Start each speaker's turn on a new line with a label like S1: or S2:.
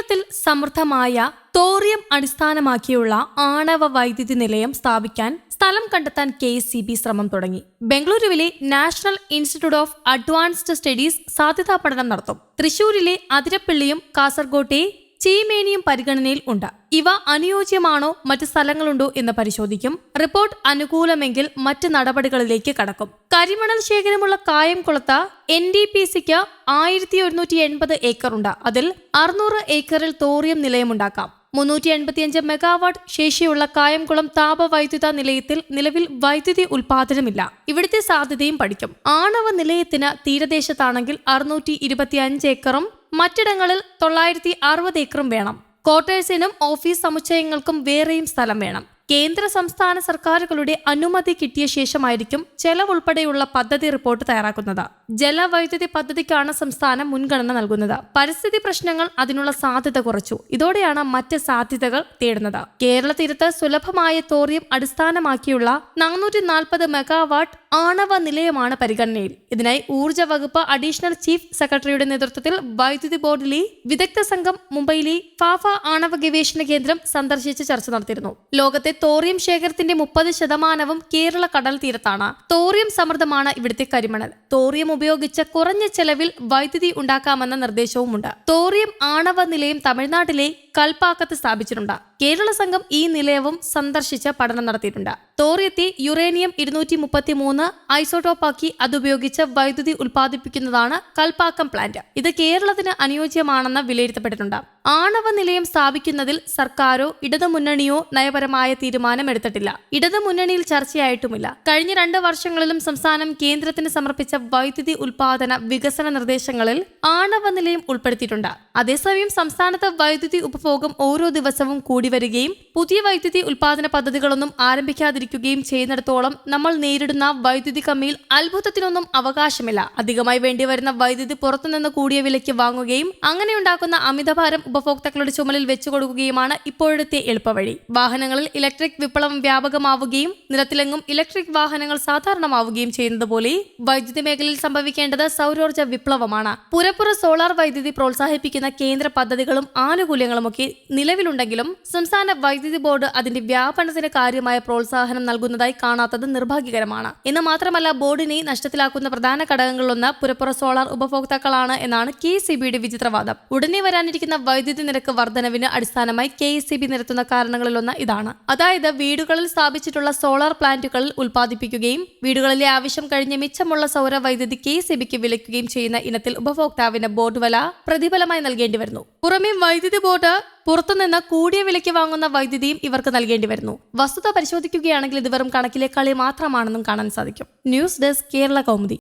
S1: കേരളത്തിൽ സമൃദ്ധമായ തോറിയം അടിസ്ഥാനമാക്കിയുള്ള ആണവ വൈദ്യുതി നിലയം സ്ഥാപിക്കാൻ സ്ഥലം കണ്ടെത്താൻ കെ ശ്രമം തുടങ്ങി. ബംഗളൂരുവിലെ National Institute of Advanced Studies സാധ്യതാ പഠനം നടത്തും. തൃശൂരിലെ അതിരപ്പള്ളിയും കാസർഗോട്ടെ ചീമേനിയും പരിഗണനയിൽ ഉണ്ട്. ഇവ അനുയോജ്യമാണോ മറ്റ് സ്ഥലങ്ങളുണ്ടോ എന്ന് പരിശോധിക്കും. റിപ്പോർട്ട് അനുകൂലമെങ്കിൽ മറ്റ് നടപടികളിലേക്ക് കടക്കും. കരിമണൽ ശേഖരമുള്ള കായംകുളത്ത് എൻ ഡി പി സിക്ക് ആയിരത്തി ഒരുന്നൂറ്റി എൺപത് ഏക്കറുണ്ട് അതിൽ അറുന്നൂറ് ഏക്കറിൽ തോറിയം നിലയമുണ്ടാക്കാം മുന്നൂറ്റി എൺപത്തിയഞ്ച് മെഗാവാട്ട് ശേഷിയുള്ള കായംകുളം താപവൈദ്യുത നിലയത്തിൽ നിലവിൽ വൈദ്യുതി ഉൽപാദനമില്ല. ഇവിടുത്തെ സാധ്യതയും പഠിക്കും. ആണവ നിലയത്തിന് തീരദേശത്താണെങ്കിൽ അറുന്നൂറ്റി ഇരുപത്തിയഞ്ച് ഏക്കറും മറ്റിടങ്ങളിൽ തൊള്ളായിരത്തി അറുപത് ഏക്കറും വേണം. ക്വാർട്ടേഴ്സിനും ഓഫീസ് സമുച്ചയങ്ങൾക്കും വേറെയും സ്ഥലം വേണം. കേന്ദ്ര സംസ്ഥാന സർക്കാരുകളുടെ അനുമതി കിട്ടിയ ശേഷമായിരിക്കും ചെലവുൾപ്പെടെയുള്ള പദ്ധതി റിപ്പോർട്ട് തയ്യാറാക്കുന്നത്. ജലവൈദ്യുതി പദ്ധതിക്കാണ് സംസ്ഥാനം മുൻഗണന നൽകുന്നത്. പരിസ്ഥിതി പ്രശ്നങ്ങൾ അതിനുള്ള സാധ്യത കുറച്ചു. ഇതോടെയാണ് മറ്റ് സാധ്യതകൾ തേടുന്നത്. കേരള തീരത്ത് സുലഭമായ തോറിയം അടിസ്ഥാനമാക്കിയുള്ള നാനൂറ്റി നാൽപ്പത് മെഗാവാട്ട് ആണവ നിലയമാണ് പരിഗണനയിൽ. ഇതിനായി ഊർജ വകുപ്പ് അഡീഷണൽ ചീഫ് സെക്രട്ടറിയുടെ നേതൃത്വത്തിൽ വൈദ്യുതി ബോർഡിലെ വിദഗ്ധ സംഘം മുംബൈയിലെ ഫാഫ ആണവ ഗവേഷണ കേന്ദ്രം സന്ദർശിച്ച് ചർച്ച നടത്തിയിരുന്നു. ലോകത്തെ തോറിയം ശേഖരത്തിന്റെ മുപ്പത് ശതമാനവും കേരള കടൽ തീരത്താണ്. തോറിയം സമൃദ്ധമാണ് ഇവിടുത്തെ കരിമണൽ. തോറിയം ഉപയോഗിച്ച് കുറഞ്ഞ ചെലവിൽ വൈദ്യുതി ഉണ്ടാക്കാമെന്ന നിർദ്ദേശവുമുണ്ട്. തോറിയം ആണവ നിലയം തമിഴ്നാട്ടിലെ കൽപ്പാക്കത്ത് സ്ഥാപിച്ചിട്ടുണ്ട്. കേരള സംഘം ഈ നിലയവും സന്ദർശിച്ച് പഠനം നടത്തിയിട്ടുണ്ട്. തോറിയത്തെ യുറേനിയം ഇരുന്നൂറ്റി മുപ്പത്തി മൂന്ന് ഐസോട്ടോപ്പാക്കി അതുപയോഗിച്ച് വൈദ്യുതി ഉൽപ്പാദിപ്പിക്കുന്നതാണ് കൽപ്പാക്കം പ്ലാന്റ് ഇത് കേരളത്തിന് അനുയോജ്യമാണെന്ന് വിലയിരുത്തപ്പെട്ടിട്ടുണ്ട്. ആണവ നിലയം സ്ഥാപിക്കുന്നതിൽ സർക്കാരോ ഇടതുമുന്നണിയോ നയപരമായ തീരുമാനം എടുത്തിട്ടില്ല. ഇടതുമുന്നണിയിൽ ചർച്ചയായിട്ടുമില്ല. കഴിഞ്ഞ രണ്ട് വർഷങ്ങളിലും സംസ്ഥാനം കേന്ദ്രത്തിന് സമർപ്പിച്ച വൈദ്യുതി ഉൽപാദന വികസന നിർദ്ദേശങ്ങളിൽ ആണവ നിലയം ഉൾപ്പെടുത്തിയിട്ടുണ്ട്. അതേസമയം സംസ്ഥാനത്ത് വൈദ്യുതി ഉപഭോഗം ഓരോ ദിവസവും കൂടി വരികയും പുതിയ വൈദ്യുതി ഉൽപാദന പദ്ധതികളൊന്നും ആരംഭിക്കാതിരിക്കുകയും ചെയ്യുന്നിടത്തോളം നമ്മൾ നേരിടുന്ന വൈദ്യുതി കമ്മിയിൽ അത്ഭുതത്തിനൊന്നും അവകാശമില്ല. അധികമായി വേണ്ടിവരുന്ന വൈദ്യുതി പുറത്തുനിന്ന് കൂടിയ വിലയ്ക്ക് വാങ്ങുകയും അങ്ങനെയുണ്ടാക്കുന്ന അമിതഭാരം ഉപഭോക്താക്കളുടെ ചുമലിൽ വെച്ചുകൊടുക്കുകയുമാണ് ഇപ്പോഴത്തെ എളുപ്പവഴി. വാഹനങ്ങളിൽ ഇലക്ട്രിക് വിപ്ലവം വ്യാപകമാവുകയും നിരത്തിലെങ്ങും ഇലക്ട്രിക് വാഹനങ്ങൾ സാധാരണമാവുകയും ചെയ്യുന്നതുപോലെ വൈദ്യുതി മേഖലയിൽ സംഭവിക്കേണ്ടത് സൗരോർജ വിപ്ലവമാണ്. പുരപ്പുറ സോളാർ വൈദ്യുതി പ്രോത്സാഹിപ്പിക്കുന്ന കേന്ദ്ര പദ്ധതികളും ആനുകൂല്യങ്ങളുമൊക്കെ നിലവിലുണ്ടെങ്കിലും സംസ്ഥാന വൈദ്യുതി ബോർഡ് അതിന്റെ വ്യാപനത്തിന് കാര്യമായ പ്രോത്സാഹനം നൽകുന്നതായി കാണാത്തത് നിർഭാഗ്യകരമാണ്. എന്ന് മാത്രമല്ല ബോർഡിനെ നഷ്ടത്തിലാക്കുന്ന പ്രധാന ഘടകങ്ങളിലൊന്ന് പുരപ്പുറ സോളാർ ഉപഭോക്താക്കളാണ് എന്നാണ് കെ സി ബിയുടെ വിചിത്രവാദം. ഉടനെ വരാനിരിക്കുന്ന വൈദ്യുതി നിരക്ക് വർധനവിന് അടിസ്ഥാനമായി കെ സി ബി നിരത്തുന്ന കാരണങ്ങളിലൊന്ന് ഇതാണ്. അതായത് വീടുകളിൽ സ്ഥാപിച്ചിട്ടുള്ള സോളാർ പ്ലാന്റുകളിൽ ഉൽപ്പാദിപ്പിക്കുകയും വീടുകളിലെ ആവശ്യം കഴിഞ്ഞ് മിച്ചമുള്ള സൗര വൈദ്യുതി കെ സി ബിക്ക് വിലക്കുകയും ചെയ്യുന്ന ഇനത്തിൽ ഉപഭോക്താവിന് ബോർഡ് വില പ്രതിഫലമായി നൽകേണ്ടി വരുന്നു പുറമെ വൈദ്യുതി ബോർഡ് പുറത്തുനിന്ന് കൂടിയ വിലയ്ക്ക് വാങ്ങുന്ന വൈദ്യുതിയും ഇവർക്ക് നൽകേണ്ടി വരുന്നു. വസ്തുത പരിശോധിക്കുകയാണെങ്കിൽ ഇത് വെറും കണക്കിലെ കളി മാത്രമാണെന്നും കാണാൻ സാധിക്കും. News desk Kerala Kaumudi.